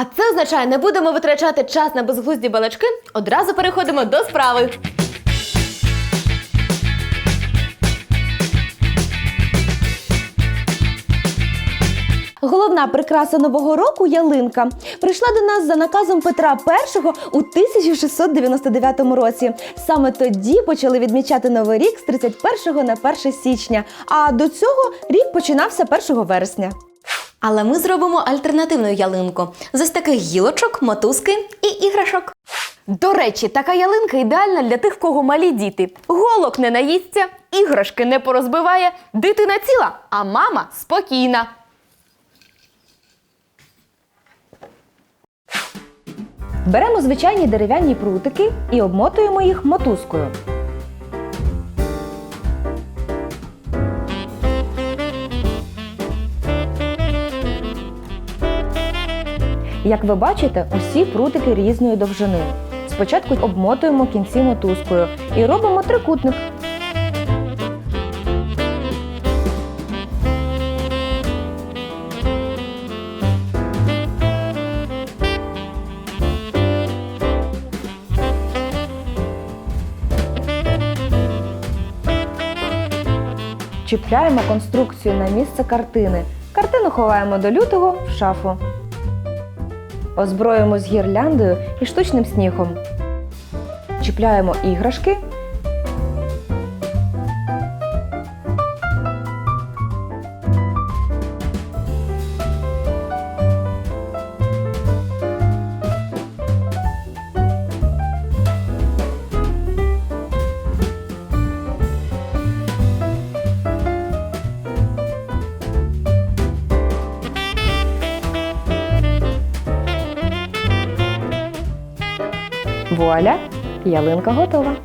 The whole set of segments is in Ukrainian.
А це означає, не будемо витрачати час на безглузді балачки. Одразу переходимо до справи. Головна прикраса нового року ялинка прийшла до нас за наказом Петра І у 1699 році. Саме тоді почали відмічати новий рік з 31 на 1 січня. А до цього рік починався 1 вересня. Але ми зробимо альтернативну ялинку з ось таких гілочок, мотузки і іграшок. До речі, така ялинка ідеальна для тих, в кого малі діти. Голок не наїсться, іграшки не порозбиває, дитина ціла, а мама спокійна. Беремо звичайні дерев'яні прутики і обмотуємо їх мотузкою. Як ви бачите, усі прутики різної довжини. Спочатку обмотуємо кінці мотузкою і робимо трикутник. Чіпляємо конструкцію на місце картини. Картину ховаємо до лютого в шафу. Озброїмо з гірляндою і штучним снігом. Чіпляємо іграшки. Вуаля! Ялинка готова.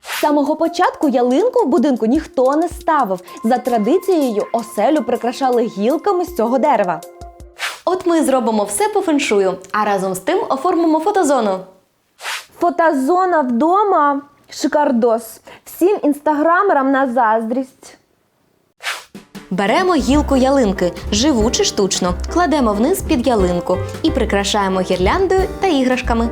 З самого початку ялинку в будинку ніхто не ставив. За традицією оселю прикрашали гілками з цього дерева. От ми зробимо все по феншую, а разом з тим оформимо фотозону. Фотозона вдома шикардос. Всім інстаграмерам на заздрість. Беремо гілку ялинки, живу чи штучно, кладемо вниз під ялинку і прикрашаємо гірляндою та іграшками.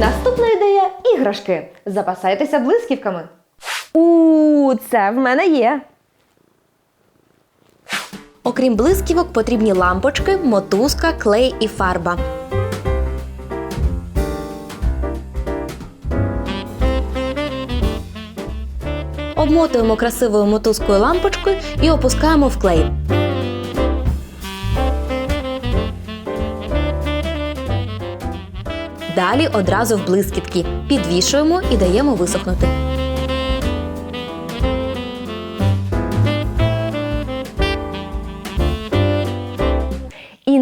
Наступна ідея іграшки. Запасайтеся блисківками. У, це в мене є. Окрім блисківок, потрібні лампочки, мотузка, клей і фарба. Обмотуємо красивою мотузкою лампочкою і опускаємо в клей. Далі одразу в блискітки. Підвішуємо і даємо висохнути.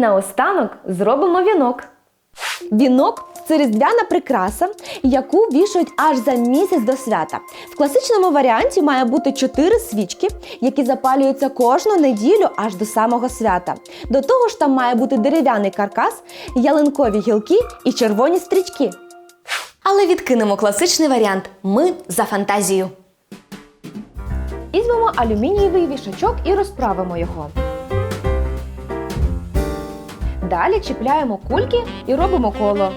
Наостанок зробимо вінок. Вінок це різдвяна прикраса, яку вішають аж за місяць до свята. В класичному варіанті має бути чотири свічки, які запалюються кожну неділю аж до самого свята. До того ж, там має бути дерев'яний каркас, ялинкові гілки і червоні стрічки. Але відкинемо класичний варіант. Ми за фантазію. Візьмемо алюмінієвий вішачок і розправимо його. Далі чіпляємо кульки і робимо коло.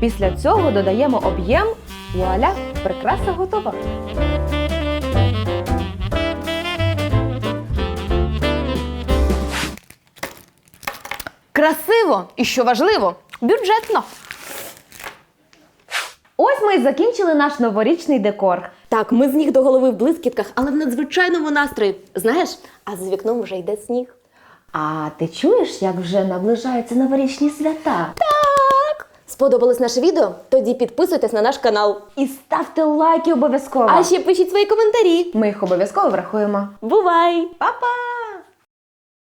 Після цього додаємо об'єм. Вуаля! Прикраса готова. Красиво і що важливо, бюджетно. Ось ми і закінчили наш новорічний декор. Так, ми з ніг до голови в блискітках, але в надзвичайному настрої. Знаєш, а з вікном вже йде сніг. А ти чуєш, як вже наближаються новорічні свята? Так. Сподобалось наше відео? Тоді підписуйтесь на наш канал. І ставте лайки обов'язково. А ще пишіть свої коментарі. Ми їх обов'язково врахуємо. Бувай! Па-па!